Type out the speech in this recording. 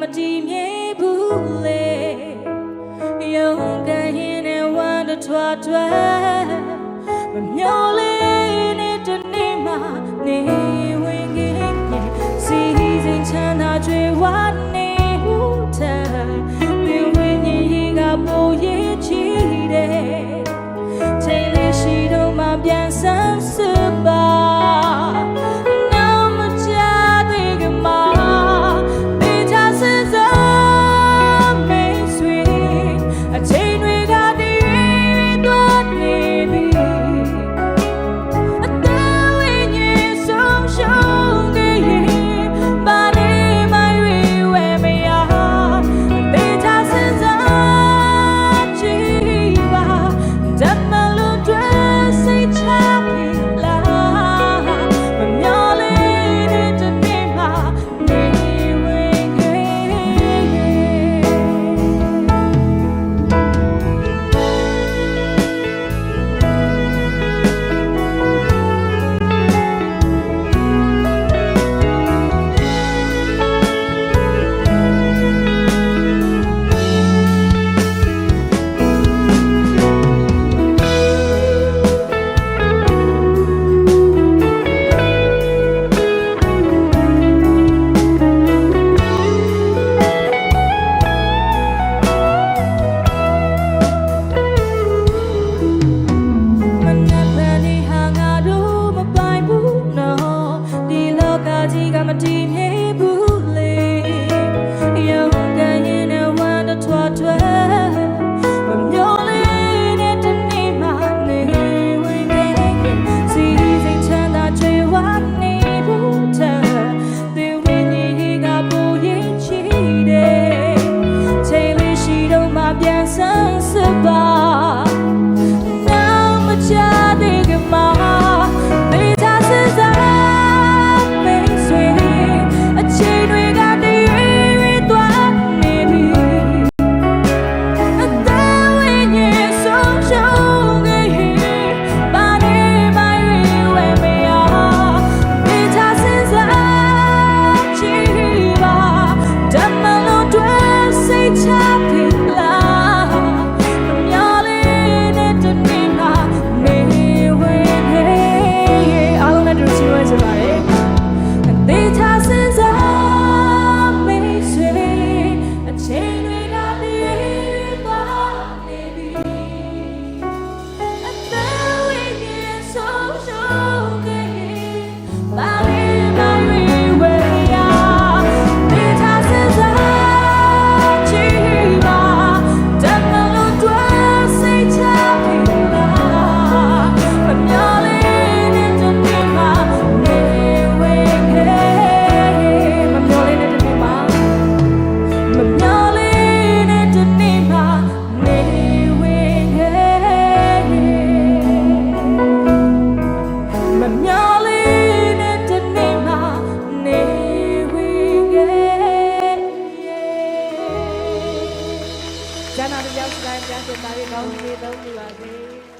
မတည်မြဲဘူးလေယုံကရင်နဲ့ဝမ်းတစ်ထွားထွားမမျော်လေးနဲ့တနေ့မှနေဝင်ခဲ့စီစဉ်ချမ်းသာ got my team here. ဇာနာတရားစတိုင်းပြန်စေတာရေကောင်းကြီးသုံးပါစေ